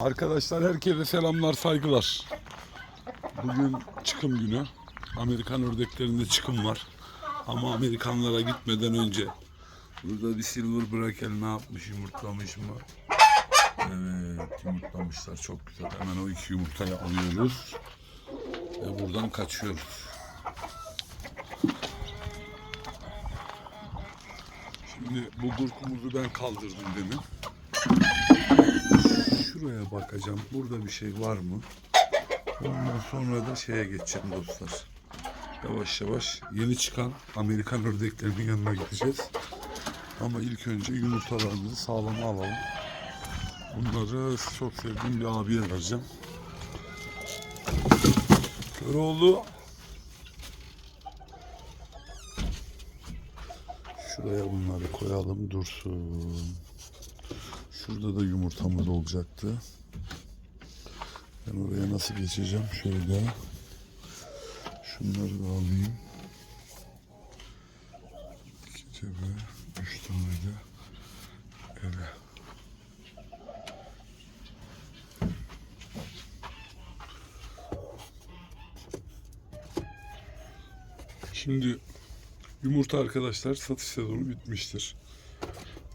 Arkadaşlar herkese selamlar saygılar. Bugün çıkım günü. Amerikan ördeklerinde çıkım var. Ama Amerikanlara gitmeden önce burada bir silver brakel ne yapmış yumurtlamış mı? Evet yumurtlamışlar çok güzel. Hemen o iki yumurtayı alıyoruz. Ve buradan kaçıyoruz. Şimdi bu gurkumuzu ben kaldırdım demin. Şuraya bakacağım. Burada bir şey var mı? Ondan sonra da şeye geçeceğim dostlar. Yavaş yavaş yeni çıkan Amerikan ördeklerinin yanına gideceğiz. Ama ilk önce yumurtalarımızı sağlama alalım. Bunları çok sevdiğim bir abiye vereceğim. Köroğlu. Şuraya bunları koyalım dursun. Şurada da yumurtamız olacaktı. Ben oraya nasıl geçeceğim? Şöyle. Şunları da alayım. İki cebe, üç tane de eve. Şimdi yumurta arkadaşlar satış sezonu bitmiştir.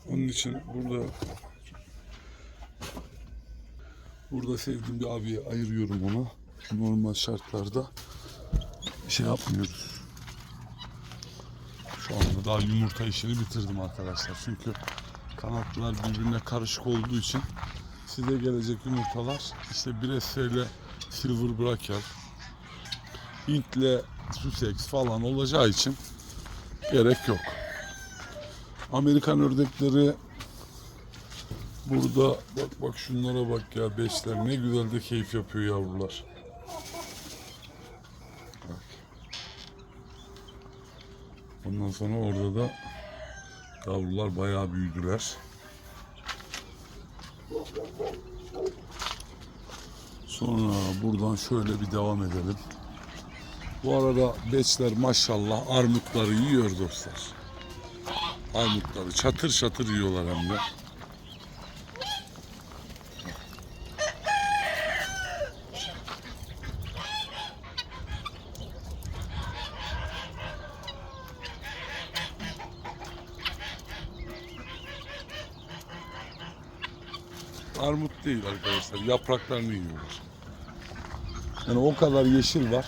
Onun için burada Burada sevdiğim bir abiye ayırıyorum ona. Normal şartlarda şey yapmıyoruz. Şu anda daha yumurta işini bitirdim arkadaşlar. Çünkü kanatlar birbirine karışık olduğu için size gelecek yumurtalar işte Bresse ile Silver Braker, Hint'le Sussex falan olacağı için gerek yok. Amerikan ördekleri Burada bak bak şunlara bak ya beşler ne güzel de keyif yapıyor yavrular. Bak. Ondan sonra orada da yavrular bayağı büyüdüler. Sonra buradan şöyle bir devam edelim. Bu arada beçler maşallah armutları yiyor dostlar. Armutları çatır çatır yiyorlar hem de. Armut değil arkadaşlar. Yapraklarını yiyorlar. Yani o kadar yeşil var.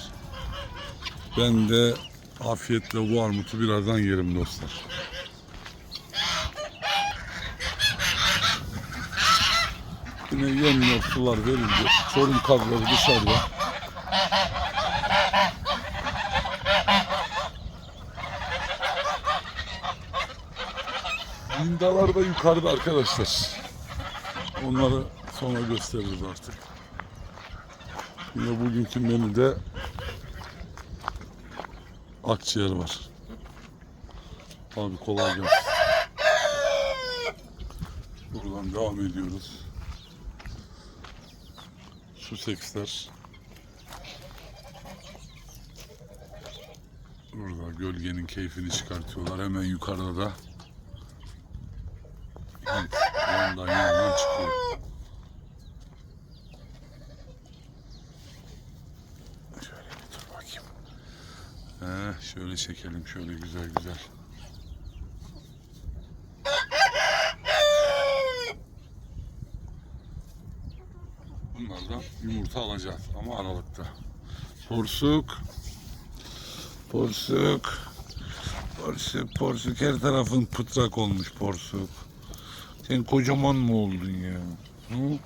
Ben de afiyetle bu armutu birazdan yerim dostlar. Yine yemler sular verince çorum kazları dışarıda. Lindalar da yukarıda arkadaşlar. Onları sonra gösteririz artık. Yine bugünkü menüde akciğer var. Abi kolay gelsin. Buradan devam ediyoruz. Suseksler. Burada gölgenin keyfini çıkartıyorlar. Hemen yukarıda da yandan yandan çıkıyor. Şöyle bir dur bakayım. Heh, şöyle çekelim şöyle güzel güzel. Bunlardan yumurta alacağız ama aralıkta. Porsuk. Porsuk. Porsuk, porsuk her tarafın pıtrak olmuş porsuk. Sen kocaman mı oldun ya? Hı?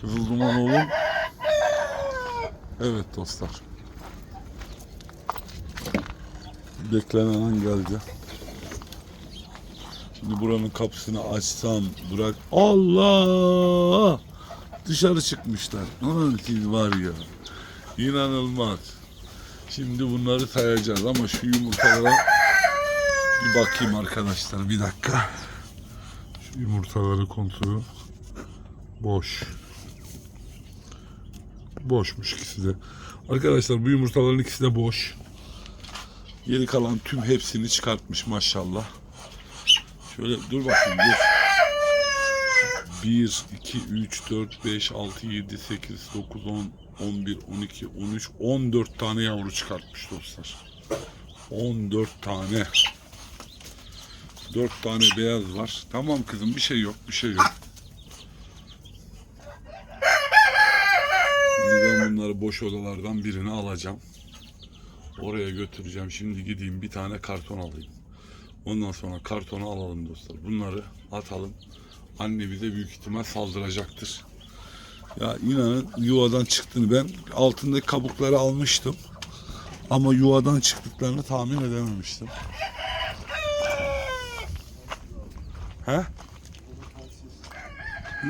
Kızıl duman oğlum. Evet dostlar. Beklenen an geldi. Şimdi buranın kapısını açsam bırak. Allah! Dışarı çıkmışlar. Anasını var ya. İnanılmaz. Şimdi bunları sayacağız ama şu yumurtalara bir bakayım arkadaşlar bir dakika. Yumurtaları kontrol. Boş. Boşmuş ikisi de. Arkadaşlar bu yumurtaların ikisi de boş. Geri kalan tüm hepsini çıkartmış maşallah. Şöyle dur bakayım dur. 1, 2, 3, 4, 5, 6, 7, 8, 9, 10, 11, 12, 13, 14 tane yavru çıkartmış dostlar. 14 tane. 4 tane beyaz var. Tamam kızım bir şey yok, bir şey yok. Ben bunları boş odalardan birini alacağım. Oraya götüreceğim. Şimdi gideyim bir tane karton alayım. Ondan sonra kartonu alalım dostlar. Bunları atalım. Anne bize büyük ihtimal saldıracaktır. Ya inanın yuvadan çıktığını ben altındaki kabukları almıştım. Ama yuvadan çıktıklarını tahmin edememiştim. He?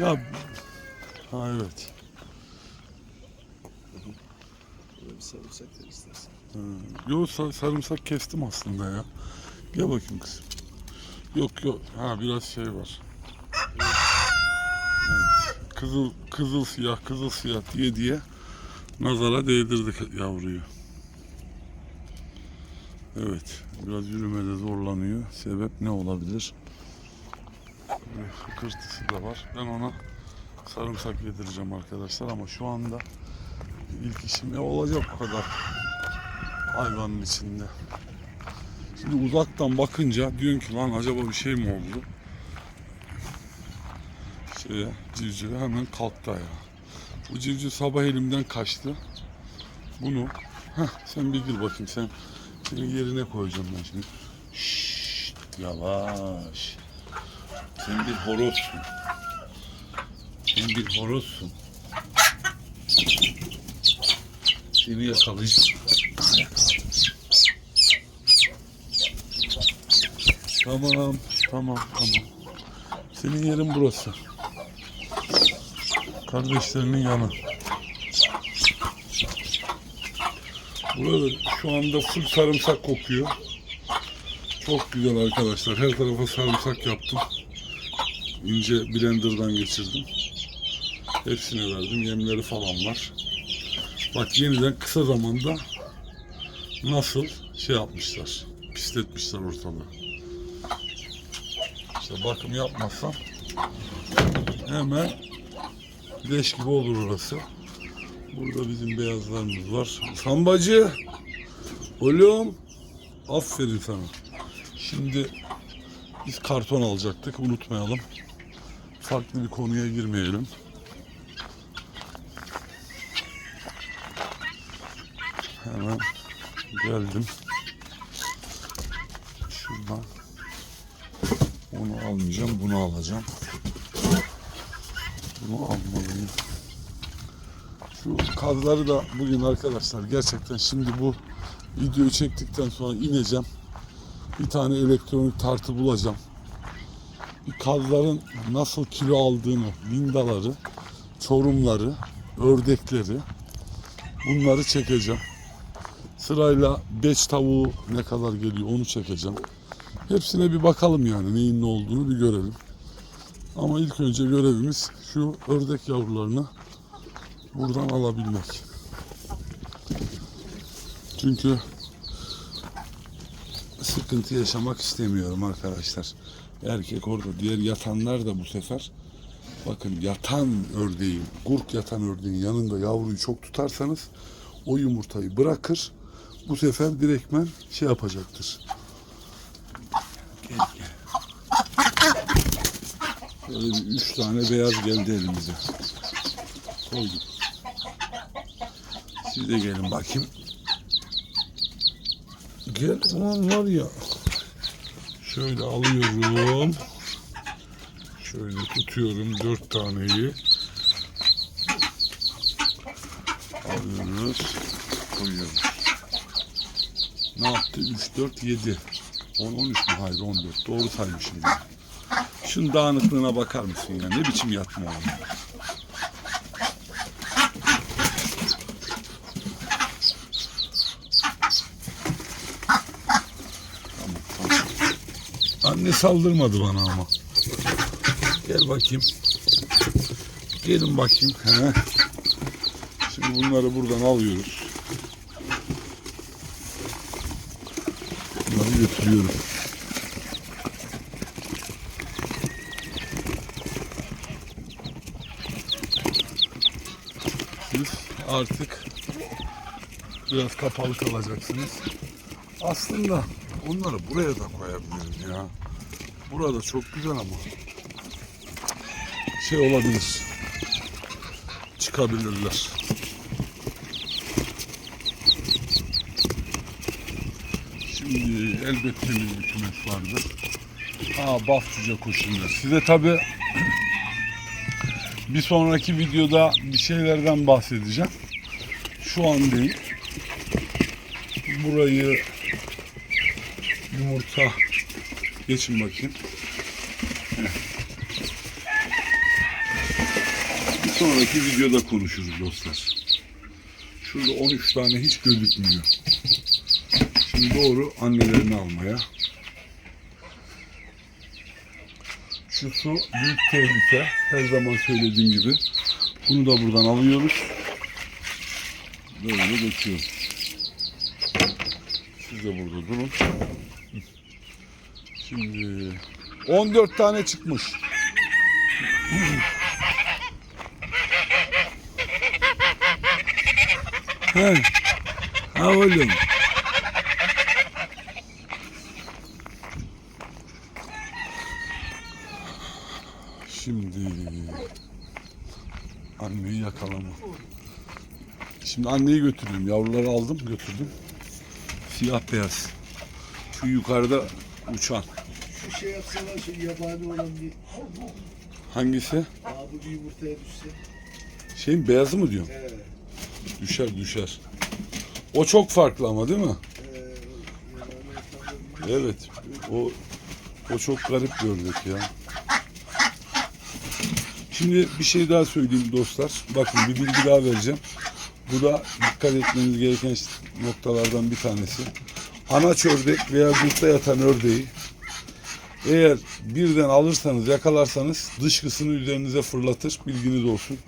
Ya ha evet. Böyle bir sarımsak da istersen. Yo sa- sarımsak kestim aslında ya. Gel bakayım kızım. Yok yok. Ha biraz şey var. Evet. Kızıl kızıl siyah kızıl siyah diye diye nazara değdirdik yavruyu. Evet. Biraz yürümede zorlanıyor. Sebep ne olabilir? Bir Fıkırtısı da var. Ben ona sarımsak yedireceğim arkadaşlar ama şu anda ilk işim ne olacak bu kadar hayvanın içinde. Şimdi uzaktan bakınca diyorsun ki lan acaba bir şey mi oldu? Şeye, civcive hemen kalktı ayağa. Bu civciv sabah elimden kaçtı. Bunu, heh, sen bir gir bakayım sen. Senin yerine koyacağım ben şimdi. Şşt, yavaş. Sen bir horozsun. Sen bir horozsun. Seni yakalayacağım. Tamam, tamam, tamam. Senin yerin burası. Kardeşlerinin yanı. Burada şu anda full sarımsak kokuyor. Çok güzel arkadaşlar. Her tarafa sarımsak yaptım. İnce blenderdan geçirdim. Hepsine verdim. Yemleri falan var. Bak yeniden kısa zamanda nasıl şey yapmışlar. Pisletmişler ortalığı. İşte bakım yapmazsam hemen leş gibi olur orası. Burada bizim beyazlarımız var. Sambacı. Oğlum. Aferin sana. Şimdi biz karton alacaktık. Unutmayalım. Farklı bir konuya girmeyelim. Hemen geldim. Şuradan onu almayacağım, bunu alacağım. Bunu almalıyım. Şu kazları da bugün arkadaşlar gerçekten şimdi bu videoyu çektikten sonra ineceğim. Bir tane elektronik tartı bulacağım. Kazların nasıl kilo aldığını, lindaları, çorumları, ördekleri bunları çekeceğim. Sırayla beş tavuğu ne kadar geliyor onu çekeceğim. Hepsine bir bakalım yani neyin ne olduğunu bir görelim. Ama ilk önce görevimiz şu ördek yavrularını buradan alabilmek. Çünkü sıkıntı yaşamak istemiyorum arkadaşlar. Erkek orada diğer yatanlar da bu sefer bakın yatan ördeğin, gurk yatan ördeğin yanında yavruyu çok tutarsanız o yumurtayı bırakır. Bu sefer direktmen şey yapacaktır. Gel gel. Böyle bir üç tane beyaz geldi elimize. Koyduk. Siz de gelin bakayım. Gel ulan var ya. Şöyle alıyorum. Şöyle tutuyorum dört taneyi. Alıyoruz. Koyuyoruz. Ne yaptı? 3, 4, 7. 10, 13 mü? Hayır 14. Doğru saymışım. ben. Dağınıklığına bakar mısın ya? Ne biçim yatma oğlum? Şimdi saldırmadı bana ama. Gel bakayım. Gelin bakayım. He. Şimdi bunları buradan alıyoruz. Bunları götürüyorum. Siz artık biraz kapalı kalacaksınız. Aslında onları buraya da koyabiliriz ya. Burada çok güzel ama. Şey olabilir. Çıkabilirler. Şimdi elbette bir hükümet vardır. Ha Bafçuca koşunlar. Size tabi bir sonraki videoda bir şeylerden bahsedeceğim. Şu an değil. Burayı yumurta geçin bakayım. Bir sonraki videoda konuşuruz dostlar. Şurada 13 tane hiç gözükmüyor. Şimdi doğru annelerini almaya. Şu su büyük tehlike. Her zaman söylediğim gibi. Bunu da buradan alıyoruz. Böyle döküyoruz. Siz de burada durun. Şimdi 14 tane çıkmış. He. Ha oğlum. Şimdi anneyi yakalama. Şimdi anneyi götürdüm. Yavruları aldım götürdüm. Siyah beyaz. Şu yukarıda uçan. Şu şey yapsalar şu yabani olan bir Hangisi? abi bir yumurtaya düşse. Şeyin beyazı mı diyorsun? He. Düşer düşer. O çok farklı ama değil mi? Evet. O o çok garip bir ördek ya. Şimdi bir şey daha söyleyeyim dostlar. Bakın bir bilgi daha vereceğim. Bu da dikkat etmeniz gereken noktalardan bir tanesi. Anaç ördek veya grupta yatan ördeği eğer birden alırsanız yakalarsanız dışkısını üzerinize fırlatır. Bilginiz olsun.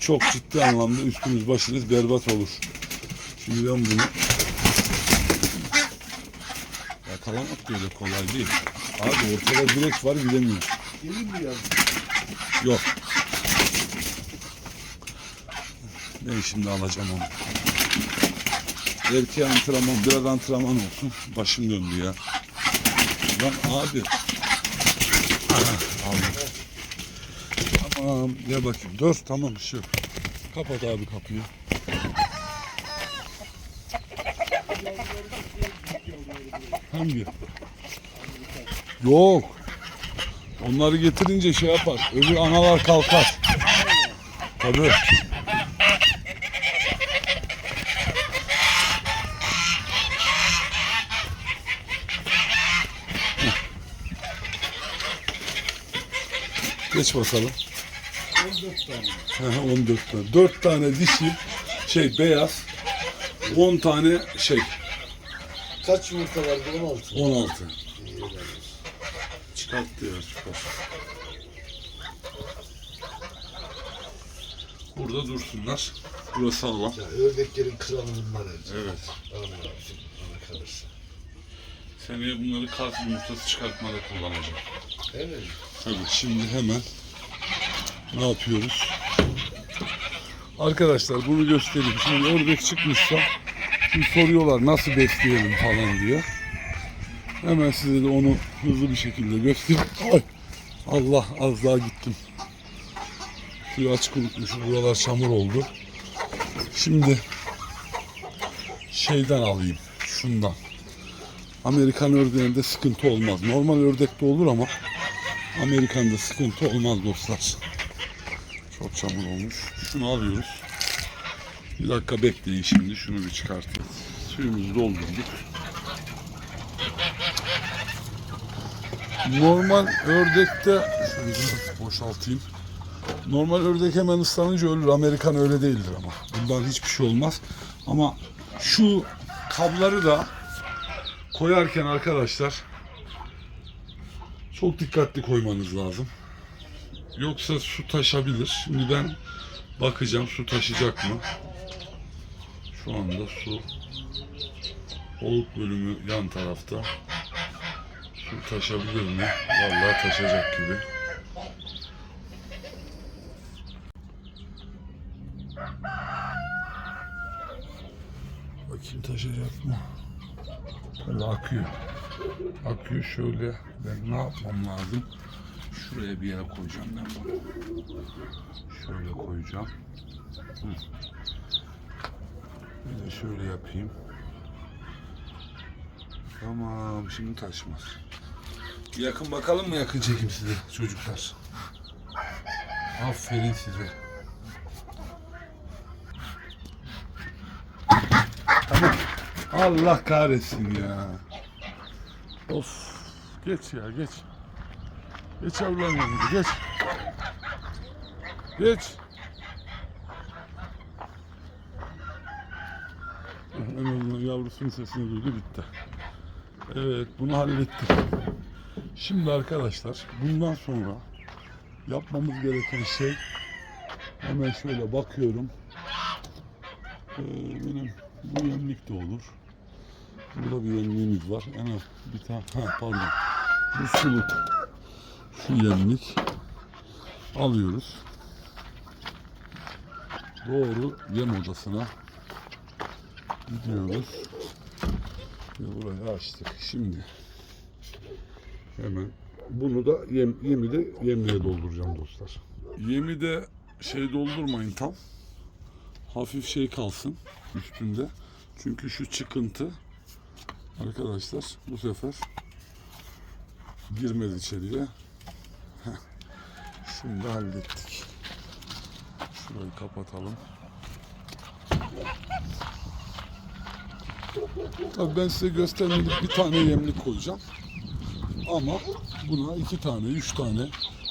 Çok ciddi anlamda üstünüz başınız berbat olur. Şimdi ben bunu Yakalamak da öyle kolay değil. Abi ortada direkt var bilemiyor. Gelin mi yavrum? Yok. Ben şimdi alacağım onu. Erkeğe antrenman, biraz antrenman olsun. Başım döndü ya. Lan abi. Tamam, gel bakayım. Dur, tamam bir şey. Kapat abi kapıyı. Hangi? Yok. Onları getirince şey yapar. Öbür analar kalkar. Tabii. Geç bakalım. 14 tane. Hı hı, 14 tane. 4 tane dişi şey beyaz. 10 tane şey Kaç yumurta vardı? 16. 16. Çıkarttı ya süper. Burada dursunlar. Burası sağlam. Ya ördeklerin kralı bunlar her. Evet. Allah bana kalırsa. Seneye bunları kaz yumurtası çıkartmada kullanacağım. Evet. Tabii şimdi hemen ne yapıyoruz? Arkadaşlar bunu göstereyim. Şimdi ördek çıkmışsa şimdi soruyorlar nasıl besleyelim falan diye. Hemen size de onu hızlı bir şekilde göstereyim. Ay! Allah az daha gittim. Suyu açık unutmuşum. Buralar çamur oldu. Şimdi şeyden alayım. Şundan. Amerikan ördeğinde sıkıntı olmaz. Normal ördekte olur ama Amerikan'da sıkıntı olmaz dostlar. Çok çamur olmuş. Şunu alıyoruz. Bir dakika bekleyin şimdi. Şunu bir çıkartayım. Suyumuzu doldurduk. Normal ördekte şöyle bir boşaltayım. Normal ördek hemen ıslanınca ölür. Amerikan öyle değildir ama. Bundan hiçbir şey olmaz. Ama şu kabları da koyarken arkadaşlar çok dikkatli koymanız lazım. Yoksa su taşabilir. Şimdi ben bakacağım su taşıyacak mı? Şu anda su oluk bölümü yan tarafta. Su taşabilir mi? Vallahi taşacak gibi. Bakayım taşıyacak mı? Böyle akıyor. Akıyor şöyle. Ben ne yapmam lazım? Şuraya bir yere koyacağım ben bunu. Şöyle koyacağım. Hı. Bir de şöyle yapayım. Tamam şimdi taşmaz. Yakın bakalım mı yakın çekim size çocuklar. Aferin size. Allah kahretsin ya. Of. Geç ya geç. Geç yavrularım yanına geç. Geç. En azından yavrusunun sesini duydu bitti. Evet bunu hallettik. Şimdi arkadaşlar bundan sonra yapmamız gereken şey hemen şöyle bakıyorum. Ee, benim bu yemlik de olur. Burada bir yemliğimiz var. En bir tane ha, pardon. Bu suluk. Şu yemlik alıyoruz. Doğru yem odasına gidiyoruz. Ve burayı açtık. Şimdi hemen bunu da yem, yemi de yemliğe dolduracağım dostlar. Yemi de şey doldurmayın tam. Hafif şey kalsın üstünde. Çünkü şu çıkıntı arkadaşlar bu sefer girmez içeriye. Şimdi hallettik. Şurayı kapatalım. Tabii ben size göstermelik bir tane yemlik koyacağım. Ama buna iki tane, üç tane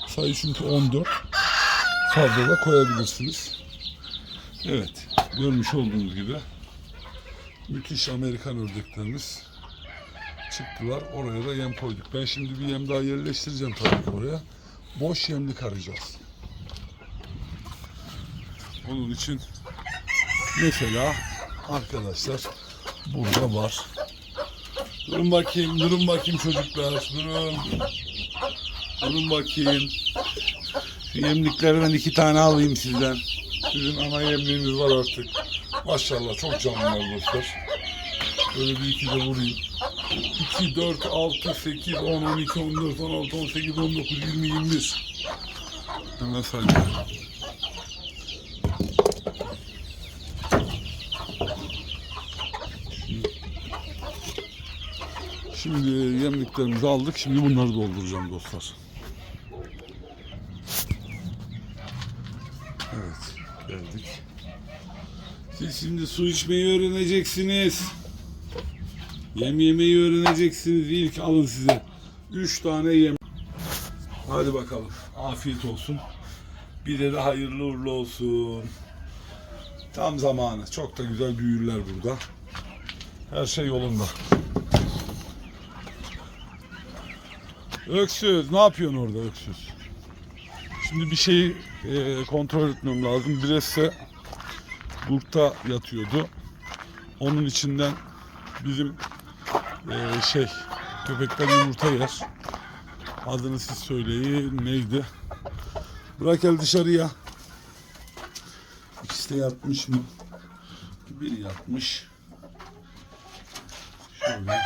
sayı çünkü 14 fazla da koyabilirsiniz. Evet, görmüş olduğunuz gibi müthiş Amerikan ördeklerimiz çıktılar. Oraya da yem koyduk. Ben şimdi bir yem daha yerleştireceğim tabii ki oraya. Boş yemlik arayacağız. Onun için mesela arkadaşlar burada var. Durun bakayım, durun bakayım çocuklar, durun. Durun bakayım. Şu yemliklerden iki tane alayım sizden. Sizin ana yemliğiniz var artık. Maşallah çok canlılar dostlar. Böyle bir iki de vurayım. 2, 4, 6, 8, 10, 12, 14, 16, 18, 19, 20, 21. Hemen sayacağım. Şimdi yemliklerimizi aldık. Şimdi bunları dolduracağım dostlar. Evet, geldik. Siz şimdi su içmeyi öğreneceksiniz. Yem yemeyi öğreneceksiniz. İlk alın size. Üç tane yem. Hadi bakalım. Afiyet olsun. Bir de hayırlı uğurlu olsun. Tam zamanı. Çok da güzel büyürler burada. Her şey yolunda. Öksüz. Ne yapıyorsun orada öksüz? Şimdi bir şeyi e, kontrol etmem lazım. Birisi burkta yatıyordu. Onun içinden bizim e, şey köpekler yumurta yer. Adını siz söyleyin. Neydi? Bırak el dışarıya. İkisi de yatmış mı? Biri yatmış. Şöyle.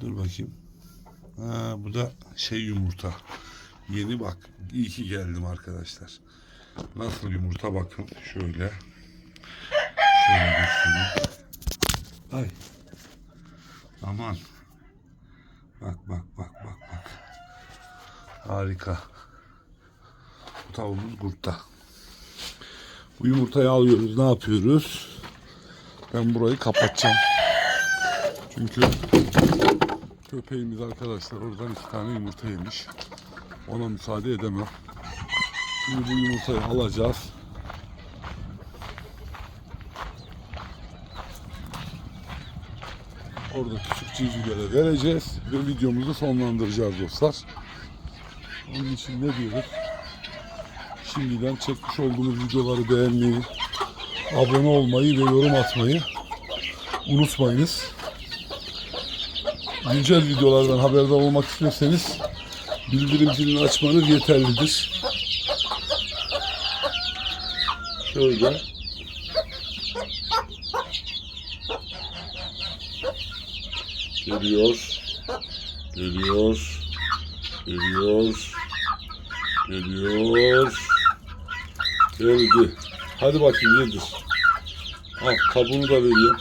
Dur bakayım. Ha, bu da şey yumurta. Yeni bak. İyi ki geldim arkadaşlar. Nasıl yumurta bakın. Şöyle. Şöyle göstereyim. Ay. Aman. Bak bak bak bak bak. Harika. Bu tavuğumuz kurtta. Bu yumurtayı alıyoruz. Ne yapıyoruz? Ben burayı kapatacağım. Çünkü köpeğimiz arkadaşlar oradan iki tane yumurta yemiş. Ona müsaade edemem. Şimdi bu yumurtayı alacağız. Orada küçük civcivlere vereceğiz ve videomuzu sonlandıracağız dostlar. Onun için ne diyoruz? Şimdiden çekmiş olduğumuz videoları beğenmeyi, abone olmayı ve yorum atmayı unutmayınız. Güncel videolardan haberdar olmak istiyorsanız bildirim zilini açmanız yeterlidir. Şöyle. Geliyor. Geliyor. Geliyor. Geliyor. Geldi. Hadi bakayım yedir. Al kabuğunu da vereyim.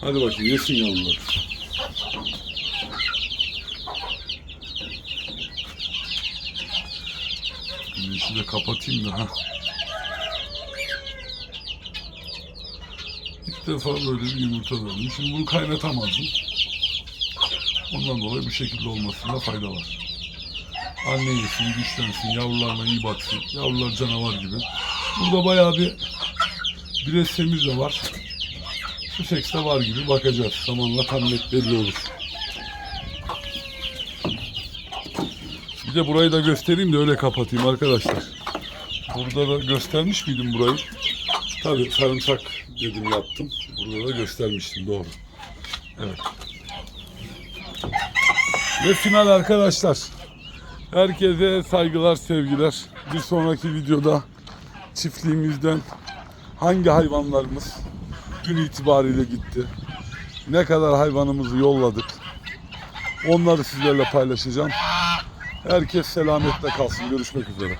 Hadi bakayım yesin yavrular. De kapatayım da ha. İlk defa böyle bir yumurta verdim. Şimdi bunu kaynatamazdım. Ondan dolayı bu şekilde olmasında fayda var. Anne yesin, güçlensin, yavrularına iyi baksın. Yavrular canavar gibi. Burada bayağı bir bilesemiz de var. Su seks de var gibi bakacağız. Zamanla tam net belli olur. Bir de burayı da göstereyim de öyle kapatayım arkadaşlar. Burada da göstermiş miydim burayı? Tabii sarımsak dedim yaptım. Burada da göstermiştim doğru. Evet. Ve final arkadaşlar. Herkese saygılar, sevgiler. Bir sonraki videoda çiftliğimizden hangi hayvanlarımız gün itibariyle gitti? Ne kadar hayvanımızı yolladık? Onları sizlerle paylaşacağım. Herkes selametle kalsın. Görüşmek üzere.